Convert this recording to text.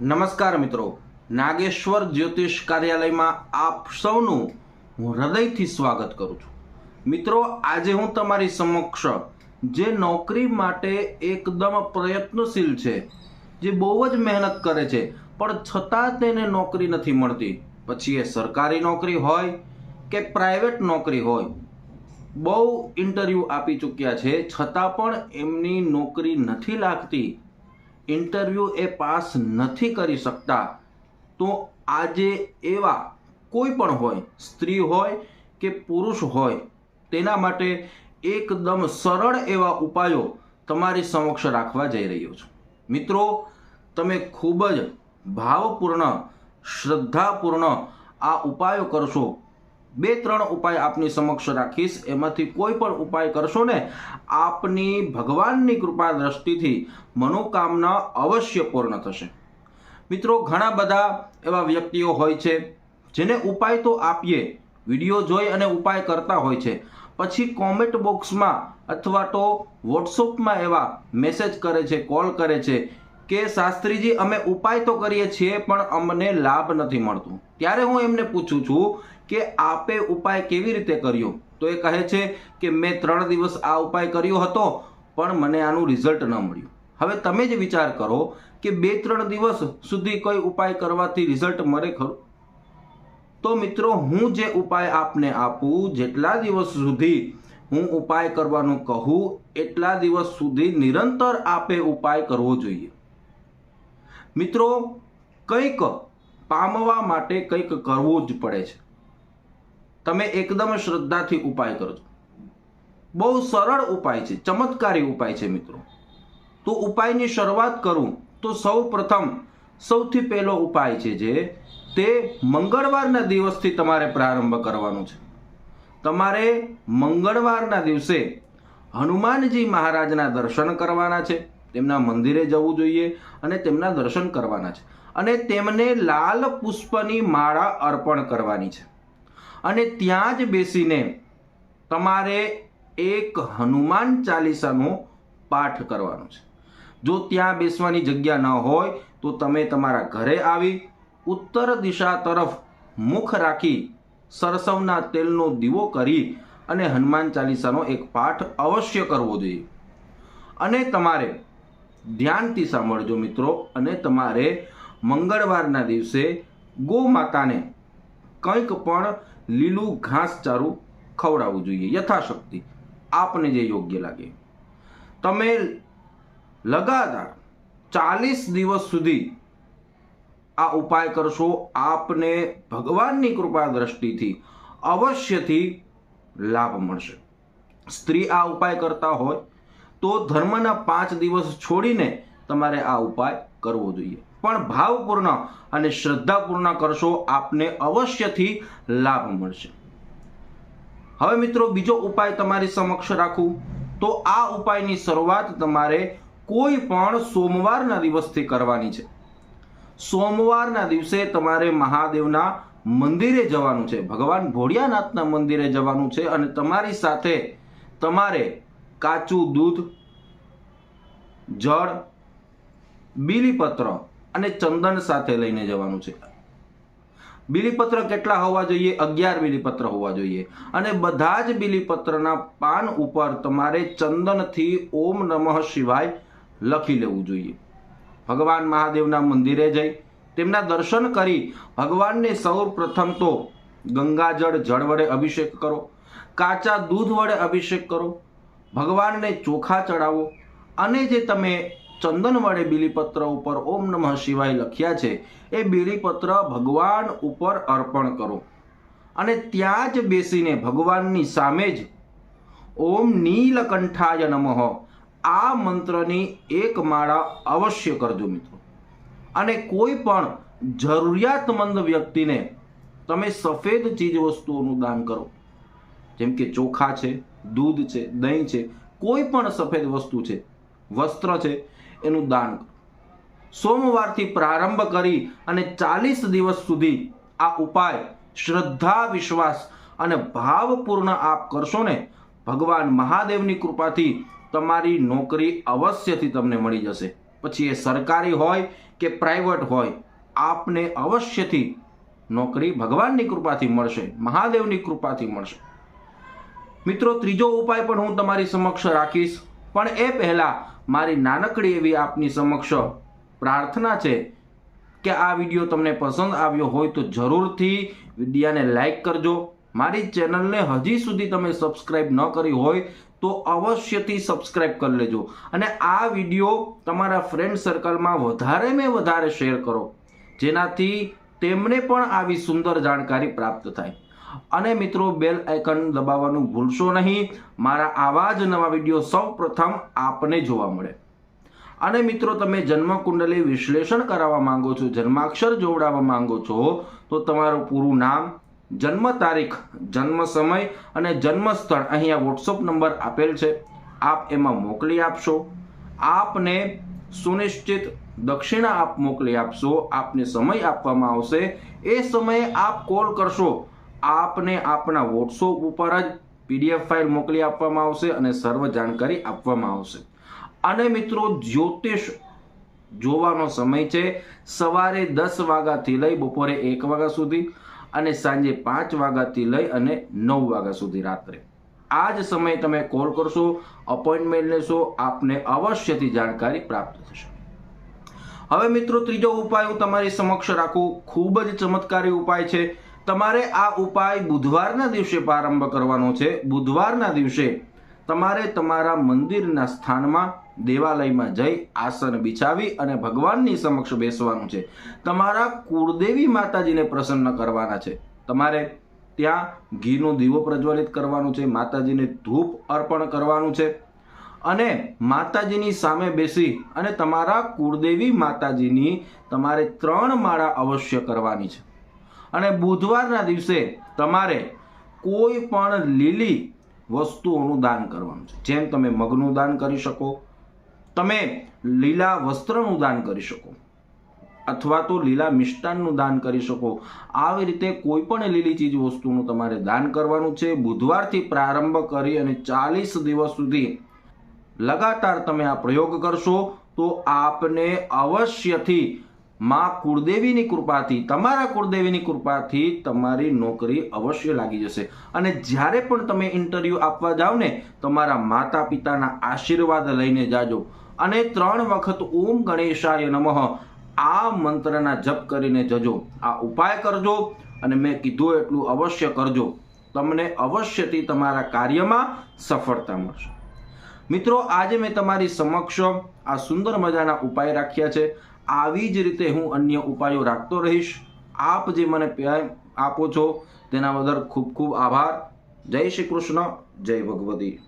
નમસ્કાર મિત્રો. નાગેશ્વર જ્યોતિષ કાર્યાલયમાં આપ સૌનું હું હૃદયથી સ્વાગત કરું છું. મિત્રો, આજે હું તમારી સમક્ષ જે નોકરી માટે એકદમ પ્રયત્નશીલ છે, જે બહુ જ મહેનત કરે છે, પણ છતાં તેને નોકરી નથી મળતી. પછી એ સરકારી નોકરી હોય કે પ્રાઇવેટ નોકરી હોય, બહુ ઇન્ટરવ્યૂ આપી ચૂક્યા છે, છતાં પણ એમની નોકરી નથી લાગતી. ઇન્ટરવ્યૂ એ પાસ નથી કરી શકતા, તો આજે એવા કોઈ પણ હોય, સ્ત્રી હોય કે પુરુષ હોય, તેના માટે એકદમ સરળ એવા ઉપાયો તમારી સમક્ષ રાખવા જઈ રહ્યો છું. મિત્રો, તમે ખૂબ જ ભાવપૂર્ણ, શ્રદ્ધાપૂર્ણ આ ઉપાયો કરશો બે ત્રણ ઉપાય આપની સમક્ષ રાખીશ. એમાંથી કોઈ પણ ઉપાય કરશો ને, આપની ભગવાનની કૃપા દ્રષ્ટિથી મનોકામના અવશ્ય પૂર્ણ થશે. મિત્રો, ઘણા બધા એવા વ્યક્તિઓ હોય છે, જેને ઉપાય તો આપીએ, વીડિયો જોઈ અને ઉપાય કરતા હોય છે, પછી કોમેન્ટ બોક્સમાં અથવા તો વોટ્સઅપમાં એવા મેસેજ કરે છે, કોલ કરે છે કે શાસ્ત્રીજી, અમે ઉપાય તો કરીએ છીએ, પણ અમને લાભ નથી મળતું. ત્યારે હું એમને પૂછું છું કે આપે ઉપાય કેવી રીતે કર્યો? તો એ કહે છે કે, મેં ત્રણ દિવસ આ ઉપાય કર્યો હતો, પણ મને આનું રિઝલ્ટ ન મળ્યું. હવે તમે જ વિચાર કરો કે બે ત્રણ દિવસ સુધી કોઈ ઉપાય કરવાથી રિઝલ્ટ મળે ખરું? તો મિત્રો, હું જે ઉપાય આપને આપું, જેટલા દિવસ સુધી હું ઉપાય કરવાનું કહું, એટલા દિવસ સુધી નિરંતર આપે ઉપાય કરવો જોઈએ. મિત્રો, કંઈક પામવા માટે કંઈક કરવું જ પડે છે. તમે એકદમ શ્રદ્ધાથી ઉપાય કરજો બહુ સરળ ઉપાય છે, ચમત્કારી ઉપાય છે મિત્રો. તો ઉપાયની શરૂઆત કરું તો સૌ પ્રથમ સૌથી પહેલો ઉપાય છે જે, તે મંગળવારના દિવસથી તમારે પ્રારંભ કરવાનો છે. તમારે મંગળવારના દિવસે હનુમાનજી મહારાજના દર્શન કરવાના છે. તેમના મંદિરે જવું જોઈએ અને તેમના દર્શન કરવાના છે. અને તેમને લાલ પુષ્પની માળા અર્પણ કરવાની છે. અને ત્યાં જ બેસીને તમારે એક હનુમાન ચાલીસાનો પાઠ કરવાનો છે. જો ત્યાં બેસવાની જગ્યા ન હોય, તો તમે તમારા ઘરે આવી ઉત્તર દિશા તરફ મુખ રાખી સરસવના તેલનો દીવો કરી અને હનુમાન ચાલીસાનો એક પાઠ અવશ્ય કરવો જોઈએ. અને તમારે ધ્યાનથી સાંભળજો મિત્રો અને તમારે મંગળવારના દિવસે ગોમાતાને કંઈક પણ લીલું ઘાસચારું ખવડાવવું જોઈએ, યથાશક્તિ. આપને જે યોગ્ય લાગે. તમે લગાતાર ચાલીસ દિવસ સુધી આ ઉપાય કરશો, આપને ભગવાનની કૃપા દ્રષ્ટિથી અવશ્યથી લાભ મળશે. સ્ત્રી આ ઉપાય કરતા હોય તો ધર્મના પાંચ દિવસ છોડીને તમારે આ ઉપાય કરવો જોઈએ. પણ ભાવપૂર્ણ અને શ્રદ્ધાપૂર્ણ કરશો આપને અવશ્યથી લાભ મળશે. હવે મિત્રો, બીજો ઉપાય તમારી સમક્ષ રાખું. તો આ ઉપાયની શરૂઆત તમારે કોઈ પણ સોમવારના દિવસથી કરવાની છે. સોમવારના દિવસે તમારે મહાદેવના મંદિરે જવાનું છે. ભગવાન ભોળિયાનાથના મંદિરે જવાનું છે અને તમારી સાથે તમારે કાચું દૂધ, જળ, બીલીપત્ર અને ચંદન સાથે લઈને જવાનું છે. બીલીપત્ર કેટલા હોવા જોઈએ? અગિયાર બીલીપત્ર હોવા જોઈએ. અને બધા જ બીલીપત્રના પાન ઉપર તમારે ચંદનથી ઓમ નમઃ શિવાય લખી લેવું જોઈએ. ભગવાન મહાદેવના મંદિરે જઈ તેમના દર્શન કરી ભગવાનને સૌ પ્રથમ તો ગંગાજળ જળ વડે અભિષેક કરો, કાચા દૂધ વડે અભિષેક કરો ભગવાનને ચોખા ચડાવો. અને જે તમે ચંદન વડે બિલીપત્ર ઉપર ઓમ નમઃ શિવાય લખ્યા છે, એ બિલીપત્ર ભગવાન ઉપર અર્પણ કરો. અને ત્યાં જ બેસીને ભગવાનની સામે જ ઓમ નીલકંઠાય નમઃ, આ મંત્રની એક માળા અવશ્ય કરજો મિત્રો. અને કોઈ પણ જરૂરિયાતમંદ વ્યક્તિને તમે સફેદ ચીજ વસ્તુઓનું દાન કરો. જેમ કે ચોખા છે, દૂધ છે, દહીં છે, કોઈ પણ સફેદ વસ્તુ છે, વસ્ત્ર છે, એનું દાન સોમવારથી પ્રારંભ કરી અને ચાલીસ દિવસ સુધી આ ઉપાય શ્રદ્ધા, વિશ્વાસ અને ભાવપૂર્ણ આપ કરશો ને, ભગવાન મહાદેવની કૃપાથી તમારી નોકરી અવશ્યથી તમને મળી જશે. પછી એ સરકારી હોય કે પ્રાઇવેટ હોય, આપને અવશ્યથી નોકરી ભગવાનની કૃપાથી મળશે, મહાદેવની કૃપાથી મળશે. મિત્રો, ત્રીજો ઉપાય પણ હું તમારી સમક્ષ રાખીશ. પણ એ પહેલાં મારી નાનકડી એવી આપની સમક્ષ પ્રાર્થના છે કે આ વીડિયો તમને પસંદ આવ્યો હોય તો જરૂરથી વિડીયાને લાઈક કરજો. મારી ચેનલને હજી સુધી તમે સબસ્ક્રાઈબ ન કરી હોય તો અવશ્યથી સબસ્ક્રાઈબ કરી લેજો અને આ વીડિયો તમારા ફ્રેન્ડ સર્કલમાં વધારે મેં વધારે શેર કરો. જેનાથી તેમને પણ આવી સુંદર જાણકારી પ્રાપ્ત થાય. અને મિત્રો બેલ આઇકન દબાવવાનું ભૂલશો નહીં. મારા આવા જ નવા વીડિયો સૌ પ્રથમ આપને જોવા મળે. અને મિત્રો, તમે જન્મકુંડલી વિશ્લેષણ કરાવવા માંગો છો, જન્માક્ષર જોવડાવવા માંગો છો, તો તમારું પૂરું નામ, જન્મ તારીખ, જન્મ સમય અને જન્મ સ્થળ અહીંયા વોટ્સઅપ નંબર આપેલ છે. આપ એમાં મોકલી આપશો. આપને સુનિશ્ચિત દક્ષિણા આપ મોકલી આપશો. આપને સમય આપવામાં આવશે. એ સમયે આપ કોલ કરશો આપને આપના વોટ્સઅપ ઉપર જ પીડીએફ ફાઇલ મોકલી આપવામાં આવશે અને સર્વ જાણકારી આપવામાં આવશે. અને મિત્રો, જ્યોતિષ જોવાનો સમય છે સવારે દસ વાગ્યાથી લઈ બપોરે એક વાગ્યા સુધી અને સાંજે પાંચ વાગ્યાથી લઈ અને નવ વાગ્યા સુધી રાત્રે. આ જ સમયે તમે કોલ કરશો, અપોઇન્ટમેન્ટ લેશો, આપને અવશ્યથી જાણકારી પ્રાપ્ત થશે. હવે મિત્રો, ત્રીજો ઉપાય હું તમારી સમક્ષ રાખું. ખૂબ જ ચમત્કારી ઉપાય છે તમારે આ ઉપાય બુધવારના દિવસે પ્રારંભ કરવાનો છે. બુધવારના દિવસે તમારે તમારા મંદિરના સ્થાનમાં, દેવાલયમાં જઈ આસન બિછાવી અને ભગવાનની સમક્ષ બેસવાનું છે. તમારા કુળદેવી માતાજીને પ્રસન્ન કરવાના છે. તમારે ત્યાં ઘીનો દીવો પ્રજ્વલિત કરવાનું છે, માતાજીને ધૂપ અર્પણ કરવાનું છે અને માતાજીની સામે બેસી અને તમારા કુળદેવી માતાજીની તમારે ત્રણ માળા અવશ્ય કરવાની છે. અને બુધવારના દિવસે તમારે કોઈ પણ લીલી વસ્તુઓનું દાન કરવાનું છે. જેમ તમે મગનું દાન કરી શકો, તમે લીલા વસ્ત્રનું દાન કરી શકો, અથવા તો લીલા મિષ્ટાનનું દાન કરી શકો. આવી રીતે કોઈ પણ લીલી ચીજ વસ્તુનું તમારે દાન કરવાનું છે. બુધવારથી પ્રારંભ કરી અને ચાલીસ દિવસ સુધી લગાતાર તમે આ પ્રયોગ કરશો, તો આપને અવશ્યથી માં કુળદેવીની કૃપાથી, તમારા કુળદેવીની કૃપાથી તમારી નોકરી અવશ્ય લાગી જશે. અને જ્યારે પણ તમે ઇન્ટરવ્યૂ આપવા જાઓ ને, તમારા માતા પિતાના આશીર્વાદ લઈને જાજો. અને ત્રણ વખત ઓમ ગણેશાય નમઃ, આ મંત્રના જપ કરીને જજો. આ ઉપાય કરજો અને મેં કીધું એટલું અવશ્ય કરજો. તમને અવશ્યથી તમારા કાર્યમાં સફળતા મળશે. મિત્રો, આજે મેં તમારી સમક્ષ આ સુંદર મજાના ઉપાય રાખ્યા છે. આવી જ રીતે હું અન્ય ઉપાયો રાખતો રહીશ. આપ જે મને પ્યાર આપો છો, તેના બદલ ખૂબ ખૂબ આભાર. જય શ્રી કૃષ્ણ, જય ભગવતી.